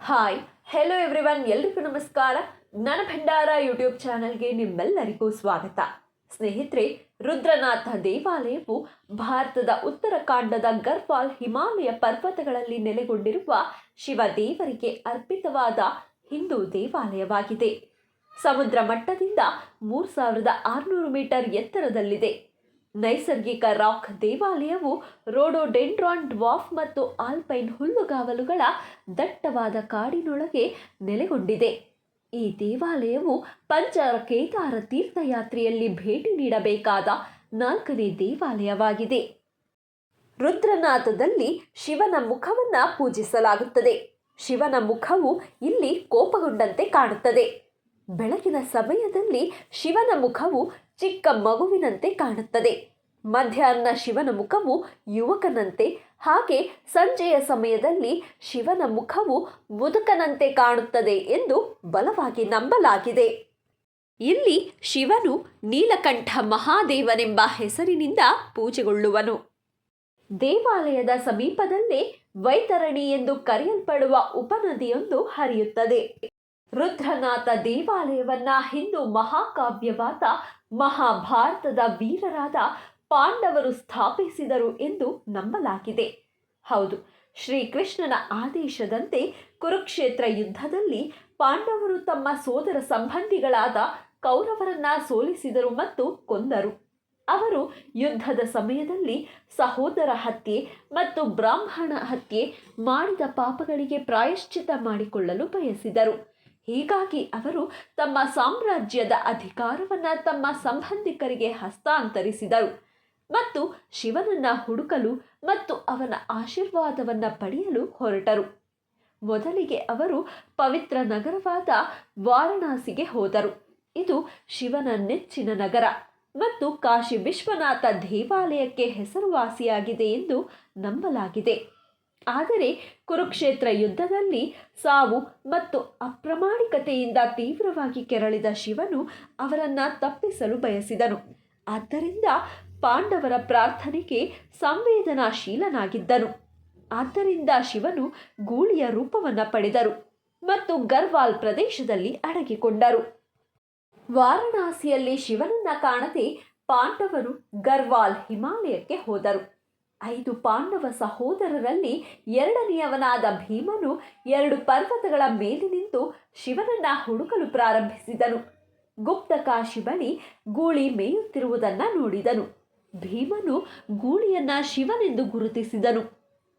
Hi hello everyone ಎಲ್ರಿಗೂ ನಮಸ್ಕಾರ. ನನ್ನ ಭಂಡಾರ ಯೂಟ್ಯೂಬ್ ಚಾನಲ್ಗೆ ನಿಮ್ಮೆಲ್ಲರಿಗೂ ಸ್ವಾಗತ. ಸ್ನೇಹಿತರೆ, ರುದ್ರನಾಥ ದೇವಾಲಯವು ಭಾರತದ ಉತ್ತರಾಖಂಡದ ಗರ್ವಾಲ್ ಹಿಮಾಲಯ ಪರ್ವತಗಳಲ್ಲಿ ನೆಲೆಗೊಂಡಿರುವ ಶಿವ ದೇವರಿಗೆ ಅರ್ಪಿತವಾದ ಹಿಂದೂ ದೇವಾಲಯವಾಗಿದೆ. ಸಮುದ್ರ ಮಟ್ಟದಿಂದ ಮೂರು ಸಾವಿರದ ಆರುನೂರು ಮೀಟರ್ ಎತ್ತರದಲ್ಲಿದೆ. ನೈಸರ್ಗಿಕ ರಾಕ್ ದೇವಾಲಯವು ರೋಡೋಡೆಂಡ್ರಾನ್ ಡ್ವಾಫ್ ಮತ್ತು ಆಲ್ಪೈನ್ ಹುಲ್ಲುಗಾವಲುಗಳ ದಟ್ಟವಾದ ಕಾಡಿನೊಳಗೆ ನೆಲೆಗೊಂಡಿದೆ. ಈ ದೇವಾಲಯವು ಪಂಚ ಕೇದಾರ ತೀರ್ಥಯಾತ್ರೆಯಲ್ಲಿ ಭೇಟಿ ನೀಡಬೇಕಾದ ನಾಲ್ಕನೇ ದೇವಾಲಯವಾಗಿದೆ. ರುದ್ರನಾಥದಲ್ಲಿ ಶಿವನ ಮುಖವನ್ನು ಪೂಜಿಸಲಾಗುತ್ತದೆ. ಶಿವನ ಮುಖವು ಇಲ್ಲಿ ಕೋಪಗೊಂಡಂತೆ ಕಾಣುತ್ತದೆ. ಬೆಳಗಿನ ಸಮಯದಲ್ಲಿ ಶಿವನ ಮುಖವು ಚಿಕ್ಕ ಮಗುವಿನಂತೆ ಕಾಣುತ್ತದೆ. ಮಧ್ಯಾಹ್ನ ಶಿವನ ಮುಖವು ಯುವಕನಂತೆ, ಹಾಗೆ ಸಂಜೆಯ ಸಮಯದಲ್ಲಿ ಶಿವನ ಮುಖವು ಮುದುಕನಂತೆ ಕಾಣುತ್ತದೆ ಎಂದು ಬಲವಾಗಿ ನಂಬಲಾಗಿದೆ. ಇಲ್ಲಿ ಶಿವನು ನೀಲಕಂಠ ಮಹಾದೇವನೆಂಬ ಹೆಸರಿನಿಂದ ಪೂಜೆಗೊಳ್ಳುವನು. ದೇವಾಲಯದ ಸಮೀಪದಲ್ಲೇ ವೈತರಣಿ ಎಂದು ಕರೆಯಲ್ಪಡುವ ಉಪನದಿಯೊಂದು ಹರಿಯುತ್ತದೆ. ರುದ್ರನಾಥ ದೇವಾಲಯವನ್ನ ಹಿಂದೂ ಮಹಾಕಾವ್ಯವಾದ ಮಹಾಭಾರತದ ವೀರರಾದ ಪಾಂಡವರು ಸ್ಥಾಪಿಸಿದರು ಎಂದು ನಂಬಲಾಗಿದೆ. ಹೌದು, ಶ್ರೀಕೃಷ್ಣನ ಆದೇಶದಂತೆ ಕುರುಕ್ಷೇತ್ರ ಯುದ್ಧದಲ್ಲಿ ಪಾಂಡವರು ತಮ್ಮ ಸೋದರ ಸಂಬಂಧಿಗಳಾದ ಕೌರವರನ್ನ ಸೋಲಿಸಿದರು ಮತ್ತು ಕೊಂದರು. ಅವರು ಯುದ್ಧದ ಸಮಯದಲ್ಲಿ ಸಹೋದರ ಹತ್ಯೆ ಮತ್ತು ಬ್ರಾಹ್ಮಣ ಹತ್ಯೆ ಮಾಡಿದ ಪಾಪಗಳಿಗೆ ಪ್ರಾಯಶ್ಚಿತ ಮಾಡಿಕೊಳ್ಳಲು ಬಯಸಿದರು. ಹೀಗಾಗಿ ಅವರು ತಮ್ಮ ಸಾಮ್ರಾಜ್ಯದ ಅಧಿಕಾರವನ್ನು ತಮ್ಮ ಸಂಬಂಧಿಕರಿಗೆ ಹಸ್ತಾಂತರಿಸಿದರು ಮತ್ತು ಶಿವನನ್ನ ಹುಡುಕಲು ಮತ್ತು ಅವನ ಆಶೀರ್ವಾದವನ್ನು ಪಡೆಯಲು ಹೊರಟರು. ಮೊದಲಿಗೆ ಅವರು ಪವಿತ್ರ ನಗರವಾದ ವಾರಣಾಸಿಗೆ ಹೋದರು. ಇದು ಶಿವನ ನೆಚ್ಚಿನ ನಗರ ಮತ್ತು ಕಾಶಿ ವಿಶ್ವನಾಥ ದೇವಾಲಯಕ್ಕೆ ಹೆಸರುವಾಸಿಯಾಗಿದೆ ಎಂದು ನಂಬಲಾಗಿದೆ. ಆದರೆ ಕುರುಕ್ಷೇತ್ರ ಯುದ್ಧದಲ್ಲಿ ಸಾವು ಮತ್ತು ಅಪ್ರಾಮಾಣಿಕತೆಯಿಂದ ತೀವ್ರವಾಗಿ ಕೆರಳಿದ ಶಿವನು ಅವರನ್ನು ತಪ್ಪಿಸಲು ಬಯಸಿದನು. ಆದ್ದರಿಂದ ಪಾಂಡವರ ಪ್ರಾರ್ಥನೆಗೆ ಸಂವೇದನಾಶೀಲನಾಗಿದ್ದನು. ಆದ್ದರಿಂದ ಶಿವನು ಗೂಳಿಯ ರೂಪವನ್ನು ಪಡೆದರು ಮತ್ತು ಗರ್ವಾಲ್ ಪ್ರದೇಶದಲ್ಲಿ ಅಡಗಿಕೊಂಡರು. ವಾರಣಾಸಿಯಲ್ಲಿ ಶಿವನನ್ನ ಕಾಣದೆ ಪಾಂಡವರು ಗರ್ವಾಲ್ ಹಿಮಾಲಯಕ್ಕೆ ಹೋದರು. ಐದು ಪಾಂಡವ ಸಹೋದರರಲ್ಲಿ ಎರಡನೆಯವನಾದ ಭೀಮನು ಎರಡು ಪರ್ವತಗಳ ಮೇಲೆ ನಿಂತು ಶಿವನನ್ನ ಹುಡುಕಲು ಪ್ರಾರಂಭಿಸಿದನು. ಗುಪ್ತಕಾಶಿ ಬಳಿ ಗೂಳಿ ಮೇಯುತ್ತಿರುವುದನ್ನ ನೋಡಿದನು. ಭೀಮನು ಗೂಳಿಯನ್ನ ಶಿವನೆಂದು ಗುರುತಿಸಿದನು.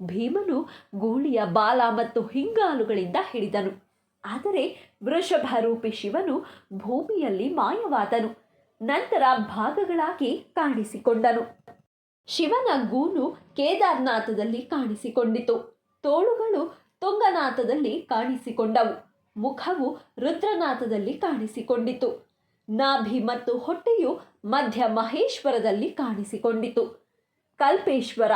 ಭೀಮನು ಗೂಳಿಯ ಬಾಲ ಮತ್ತು ಹಿಂಗಾಲುಗಳಿಂದ ಹಿಡಿದನು. ಆದರೆ ವೃಷಭರೂಪಿ ಶಿವನು ಭೂಮಿಯಲ್ಲಿ ಮಾಯವಾದನು. ನಂತರ ಭಾಗಗಳಾಗಿ ಕಾಣಿಸಿಕೊಂಡನು. ಶಿವನ ಗೂನು ಕೇದಾರ್ನಾಥದಲ್ಲಿ ಕಾಣಿಸಿಕೊಂಡಿತು. ತೋಳುಗಳು ತುಂಗನಾಥದಲ್ಲಿ ಕಾಣಿಸಿಕೊಂಡವು. ಮುಖವು ರುದ್ರನಾಥದಲ್ಲಿ ಕಾಣಿಸಿಕೊಂಡಿತು. ನಾಭಿ ಮತ್ತು ಹೊಟ್ಟೆಯು ಮಧ್ಯ ಮಹೇಶ್ವರದಲ್ಲಿ ಕಾಣಿಸಿಕೊಂಡಿತು. ಕಲ್ಪೇಶ್ವರ,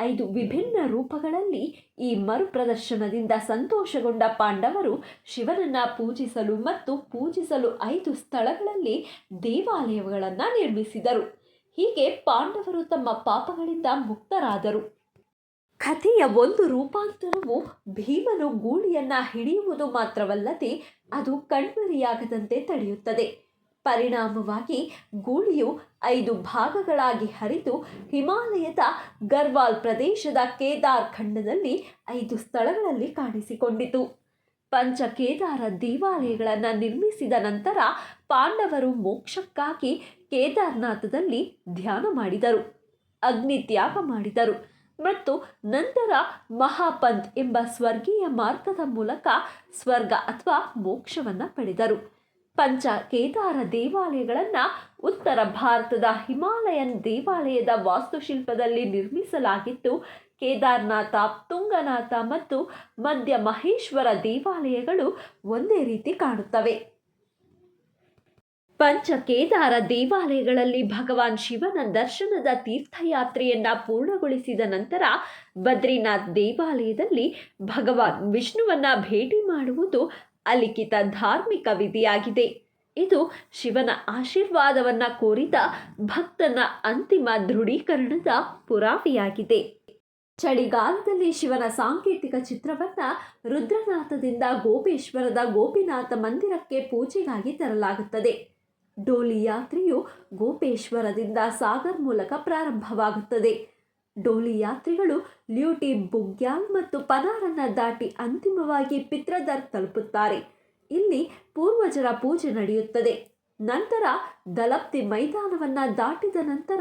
ಐದು ವಿಭಿನ್ನ ರೂಪಗಳಲ್ಲಿ ಈ ಮರುಪ್ರದರ್ಶನದಿಂದ ಸಂತೋಷಗೊಂಡ ಪಾಂಡವರು ಶಿವನನ್ನ ಪೂಜಿಸಲು ಮತ್ತು ಪೂಜಿಸಲು ಐದು ಸ್ಥಳಗಳಲ್ಲಿ ದೇವಾಲಯಗಳನ್ನು ನಿರ್ಮಿಸಿದರು. ಹೀಗೆ ಪಾಂಡವರು ತಮ್ಮ ಪಾಪಗಳಿಂದ ಮುಕ್ತರಾದರು. ಕಥೆಯ ಒಂದು ರೂಪಾಂತರವು ಭೀಮನು ಗೂಳಿಯನ್ನ ಹಿಡಿಯುವುದು ಮಾತ್ರವಲ್ಲದೆ ಅದು ಕಣ್ಮರೆಯಾಗದಂತೆ ತಡೆಯುತ್ತದೆ. ಪರಿಣಾಮವಾಗಿ ಗೂಳಿಯು ಐದು ಭಾಗಗಳಾಗಿ ಹರಿದು ಹಿಮಾಲಯದ ಗರ್ವಾಲ್ ಪ್ರದೇಶದ ಕೇದಾರ್ ಖಂಡದಲ್ಲಿ ಐದು ಸ್ಥಳಗಳಲ್ಲಿ ಕಾಣಿಸಿಕೊಂಡಿತು. ಪಂಚ ಕೇದಾರ ದೇವಾಲಯಗಳನ್ನು ನಿರ್ಮಿಸಿದ ನಂತರ ಪಾಂಡವರು ಮೋಕ್ಷಕ್ಕಾಗಿ ಕೇದಾರನಾಥದಲ್ಲಿ ಧ್ಯಾನ ಮಾಡಿದರು, ಅಗ್ನಿ ತ್ಯಾಗ ಮಾಡಿದರು ಮತ್ತು ನಂತರ ಮಹಾಪಂತ್ ಎಂಬ ಸ್ವರ್ಗೀಯ ಮಾರ್ಗದ ಮೂಲಕ ಸ್ವರ್ಗ ಅಥವಾ ಮೋಕ್ಷವನ್ನು ಪಡೆದರು. ಪಂಚ ಕೇದಾರ ದೇವಾಲಯಗಳನ್ನು ಉತ್ತರ ಭಾರತದ ಹಿಮಾಲಯನ್ ದೇವಾಲಯದ ವಾಸ್ತುಶಿಲ್ಪದಲ್ಲಿ ನಿರ್ಮಿಸಲಾಗಿದ್ದು ಕೇದಾರ್ನಾಥ, ತುಂಗನಾಥ ಮತ್ತು ಮಧ್ಯ ಮಹೇಶ್ವರ ದೇವಾಲಯಗಳು ಒಂದೇ ರೀತಿ ಕಾಣುತ್ತವೆ. ಪಂಚ ಕೇದಾರ ದೇವಾಲಯಗಳಲ್ಲಿ ಭಗವಾನ್ ಶಿವನ ದರ್ಶನದ ತೀರ್ಥಯಾತ್ರೆಯನ್ನ ಪೂರ್ಣಗೊಳಿಸಿದ ನಂತರ ಬದ್ರಿನಾಥ್ ದೇವಾಲಯದಲ್ಲಿ ಭಗವಾನ್ ವಿಷ್ಣುವನ್ನ ಭೇಟಿ ಮಾಡುವುದು ಅಲಿಖಿತ ಧಾರ್ಮಿಕ ವಿಧಿಯಾಗಿದೆ. ಇದು ಶಿವನ ಆಶೀರ್ವಾದವನ್ನ ಕೋರಿದ ಭಕ್ತನ ಅಂತಿಮ ದೃಢೀಕರಣದ ಪುರಾವೆಯಾಗಿದೆ. ಚಳಿಗಾಲದಲ್ಲಿ ಶಿವನ ಸಾಂಕೇತಿಕ ಚಿತ್ರವನ್ನ ರುದ್ರನಾಥದಿಂದ ಗೋಪೇಶ್ವರದ ಗೋಪಿನಾಥ ಮಂದಿರಕ್ಕೆ ಪೂಜೆಗಾಗಿ ತರಲಾಗುತ್ತದೆ. ಡೋಲಿ ಯಾತ್ರೆಯು ಗೋಪೇಶ್ವರದಿಂದ ಸಾಗರ್ ಮೂಲಕ ಪ್ರಾರಂಭವಾಗುತ್ತದೆ. ಡೋಲಿ ಯಾತ್ರಿಗಳು ಲ್ಯೂಟಿ ಬುಗ್ಯಾಲ್ ಮತ್ತು ಪನಾರನ್ನ ದಾಟಿ ಅಂತಿಮವಾಗಿ ಪಿತ್ರದರ್ ತಲುಪುತ್ತಾರೆ. ಇಲ್ಲಿ ಪೂರ್ವಜರ ಪೂಜೆ ನಡೆಯುತ್ತದೆ. ನಂತರ ದಲಪ್ತಿ ಮೈದಾನವನ್ನ ದಾಟಿದ ನಂತರ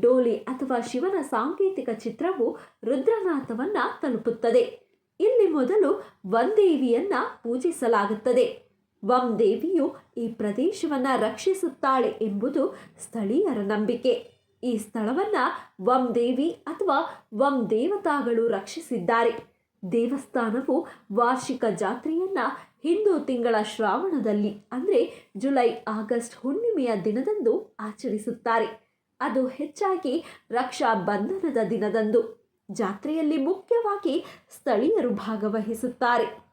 ಡೋಲಿ ಅಥವಾ ಶಿವನ ಸಾಂಕೇತಿಕ ಚಿತ್ರವು ರುದ್ರನಾಥವನ್ನ ತಲುಪುತ್ತದೆ. ಇಲ್ಲಿ ಮೊದಲು ವಂದೇವಿಯನ್ನ ಪೂಜಿಸಲಾಗುತ್ತದೆ. ವಂ ದೇವಿಯು ಈ ಪ್ರದೇಶವನ್ನ ರಕ್ಷಿಸುತ್ತಾಳೆ ಎಂಬುದು ಸ್ಥಳೀಯರ ನಂಬಿಕೆ. ಈ ಸ್ಥಳವನ್ನ ವಂ ದೇವಿ ಅಥವಾ ವಂ ದೇವತಾಗಳು ರಕ್ಷಿಸಿದ್ದಾರೆ. ದೇವಸ್ಥಾನವು ವಾರ್ಷಿಕ ಜಾತ್ರೆಯನ್ನ ಹಿಂದೂ ತಿಂಗಳ ಶ್ರಾವಣದಲ್ಲಿ, ಅಂದರೆ ಜುಲೈ, ಆಗಸ್ಟ್ ಹುಣ್ಣಿಮೆಯ ದಿನದಂದು ಆಚರಿಸುತ್ತಾರೆ. ಅದು ಹೆಚ್ಚಾಗಿ ರಕ್ಷಾ ಬಂಧನದ ದಿನದಂದು. ಜಾತ್ರೆಯಲ್ಲಿ ಮುಖ್ಯವಾಗಿ ಸ್ಥಳೀಯರು ಭಾಗವಹಿಸುತ್ತಾರೆ.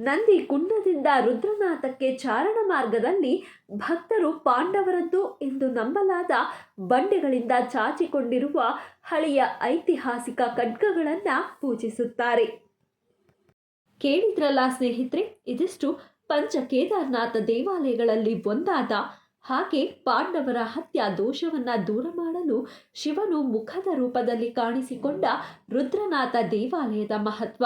ನಂದಿ ಕುಂಡದಿಂದ ರುದ್ರನಾಥಕ್ಕೆ ಚಾರಣ ಮಾರ್ಗದಲ್ಲಿ ಭಕ್ತರು ಪಾಂಡವರದ್ದು ಎಂದು ನಂಬಲಾದ ಬಂಡೆಗಳಿಂದ ಚಾಚಿಕೊಂಡಿರುವ ಹಳೆಯ ಐತಿಹಾಸಿಕ ಖಡ್ಗಗಳನ್ನು ಪೂಜಿಸುತ್ತಾರೆ. ಕೇಳಿದ್ರಲ್ಲ ಸ್ನೇಹಿತರೆ, ಇದಿಷ್ಟು ಪಂಚ ಕೇದಾರನಾಥ ದೇವಾಲಯಗಳಲ್ಲಿ ಒಂದಾದ ಹಾಗೆ ಪಾಂಡವರ ಹತ್ಯ ದೋಷವನ್ನ ದೂರ ಮಾಡಲು ಶಿವನು ಮುಖದ ರೂಪದಲ್ಲಿ ಕಾಣಿಸಿಕೊಂಡ ರುದ್ರನಾಥ ದೇವಾಲಯದ ಮಹತ್ವ.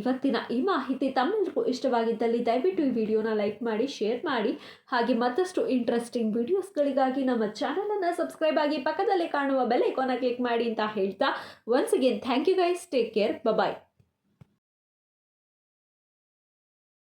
ಇವತ್ತಿನ ಈ ಮಾಹಿತಿ ತಮ್ಮೆಲ್ಲರಿಗೂ ಇಷ್ಟವಾಗಿದ್ದಲ್ಲಿ ದಯವಿಟ್ಟು ಈ ವಿಡಿಯೋನ ಲೈಕ್ ಮಾಡಿ, ಶೇರ್ ಮಾಡಿ, ಹಾಗೆ ಮತ್ತಷ್ಟು ಇಂಟ್ರೆಸ್ಟಿಂಗ್ ವಿಡಿಯೋಸ್ಗಳಿಗಾಗಿ ನಮ್ಮ ಚಾನಲನ್ನು ಸಬ್ಸ್ಕ್ರೈಬ್ ಆಗಿ ಪಕ್ಕದಲ್ಲೇ ಕಾಣುವ ಬೆಲ್ ಐಕಾನ ಕ್ಲಿಕ್ ಮಾಡಿ ಅಂತ ಹೇಳ್ತಾ once again thank you guys take care bye